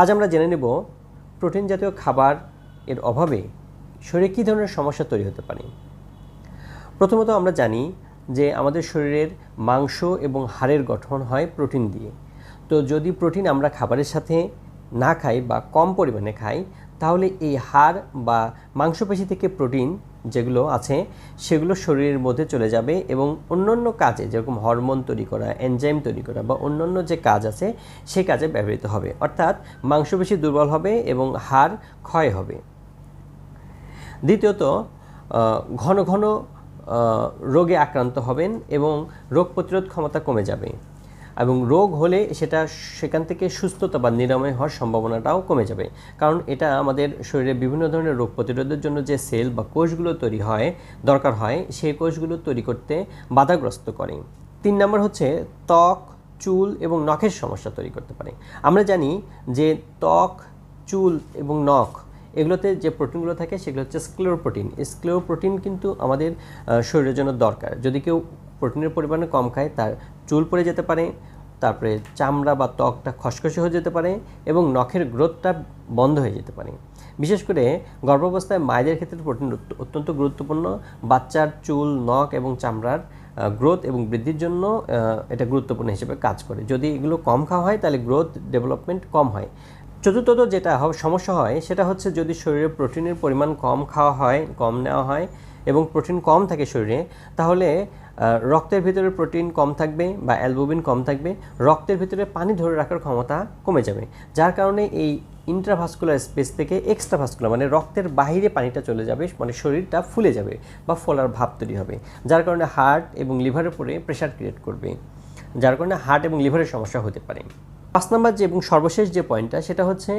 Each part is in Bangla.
আজ আমরা জেনে নেব প্রোটিন জাতীয় খাবার এর অভাবে শরীরে কী ধরনের সমস্যা তৈরি হতে পারে। প্রথমত আমরা জানি যে আমাদের শরীরের মাংস এবং হাড়ের গঠন হয় প্রোটিন দিয়ে। তো যদি প্রোটিন আমরা খাবারের সাথে না খাই বা কম পরিমাণে খাই তাহলে এই হাড় বা মাংসপেশি থেকে প্রোটিন যেগুলো আছে, সেগুলো শরীরের মধ্যে চলে যাবে এবং অন্যান্য কাজে, যেরকম হরমোন তৈরি করা, এনজাইম তৈরি করা বা অন্যান্য যে কাজ আছে, সে কাজে ব্যবহৃত হবে। অর্থাৎ মাংসপেশি দুর্বল হবে এবং হাড় ক্ষয় হবে। দ্বিতীয়ত ঘন ঘন রোগে আক্রান্ত হবেন এবং রোগ প্রতিরোধ ক্ষমতা কমে যাবে। এবং রোগ হলে সেটা সেখান থেকে সুস্থতা বা নিরাময় হওয়ার সম্ভাবনাটাও কমে যাবে। কারণ এটা আমাদের শরীরে বিভিন্ন ধরনের রোগ প্রতিরোধের জন্য যে সেল বা কোষগুলো তৈরি হয়, দরকার হয়, সেই কোষগুলো তৈরি করতে বাধাগ্রস্ত করে। তিন নম্বর হচ্ছে ত্বক, চুল এবং নখের সমস্যা তৈরি করতে পারে। আমরা জানি যে ত্বক, চুল এবং নখ, এগুলোতে যে প্রোটিনগুলো থাকে সেগুলো হচ্ছে স্ক্লেরোপ্রোটিন স্ক্লেরোপ্রোটিন কিন্তু আমাদের শরীরের জন্য দরকার। যদি কেউ প্রোটিনের পরিমাণে কম খায়, তার চুল পড়ে যেতে পারে, তারপরে চামড়া বা ত্বকটা খসখসে হয়ে যেতে পারে এবং নখের গ্রোথটা বন্ধ হয়ে যেতে পারে। বিশেষ করে গর্ভাবস্থায় মায়েদের ক্ষেত্রে প্রোটিন অত্যন্ত গুরুত্বপূর্ণ। বাচ্চার চুল, নখ এবং চামড়ার গ্রোথ এবং বৃদ্ধির জন্য এটা গুরুত্বপূর্ণ হিসেবে কাজ করে। যদি এগুলো কম খাওয়া হয়, তাহলে গ্রোথ ডেভেলপমেন্ট কম হয়। চতুর্থত যেটা সমস্যা হয়, সেটা হচ্ছে যদি শরীরে প্রোটিনের পরিমাণ কম খাওয়া হয়, কম নেওয়া হয় এবং প্রোটিন কম থাকে শরীরে, তাহলে রক্তের ভিতরে প্রোটিন কম থাকবে বা অ্যালবোবিন কম থাকবে, রক্তের ভিতরে পানি ধরে রাখার ক্ষমতা কমে যাবে, যার কারণে এই ইন্ট্রাভাস্কুলার স্পেস থেকে এক্সট্রাভাস্কুলার মানে রক্তের বাহিরে পানিটা চলে যাবে মানে শরীরটা ফুলে যাবে বা ফলার ভাব তৈরি হবে, যার কারণে হার্ট এবং লিভারের উপরে প্রেশার ক্রিয়েট করবে, যার কারণে হার্ট এবং লিভারের সমস্যা হতে পারে। পাঁচ নম্বর যে এবং সর্বশেষ যে পয়েন্টটা, সেটা হচ্ছে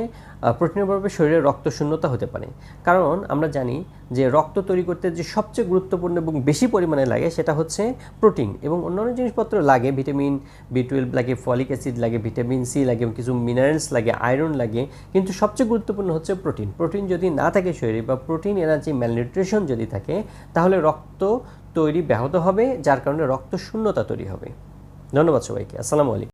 অভাবে শরীরে রক্ত শূন্যতা হতে পারে। কারণ আমরা জানি যে রক্ত তৈরি করতে যে সবচেয়ে গুরুত্বপূর্ণ এবং বেশি পরিমাণে লাগে, সেটা হচ্ছে প্রোটিন এবং অন্যান্য জিনিসপত্র লাগে, ভিটামিন বি টুয়েলভ লাগে, ফলিক অ্যাসিড লাগে, ভিটামিন সি লাগে এবং কিছু মিনারেলস লাগে, আয়রন লাগে। কিন্তু সবচেয়ে গুরুত্বপূর্ণ হচ্ছে প্রোটিন। প্রোটিন যদি না থাকে শরীরে বা প্রোটিন এনার্জি ম্যালনিউট্রিশন যদি থাকে, তাহলে রক্ত তৈরি ব্যাহত হবে, যার কারণে রক্ত শূন্যতা তৈরি হবে। ধন্যবাদ সবাইকে। আসসালামু আলাইকুম।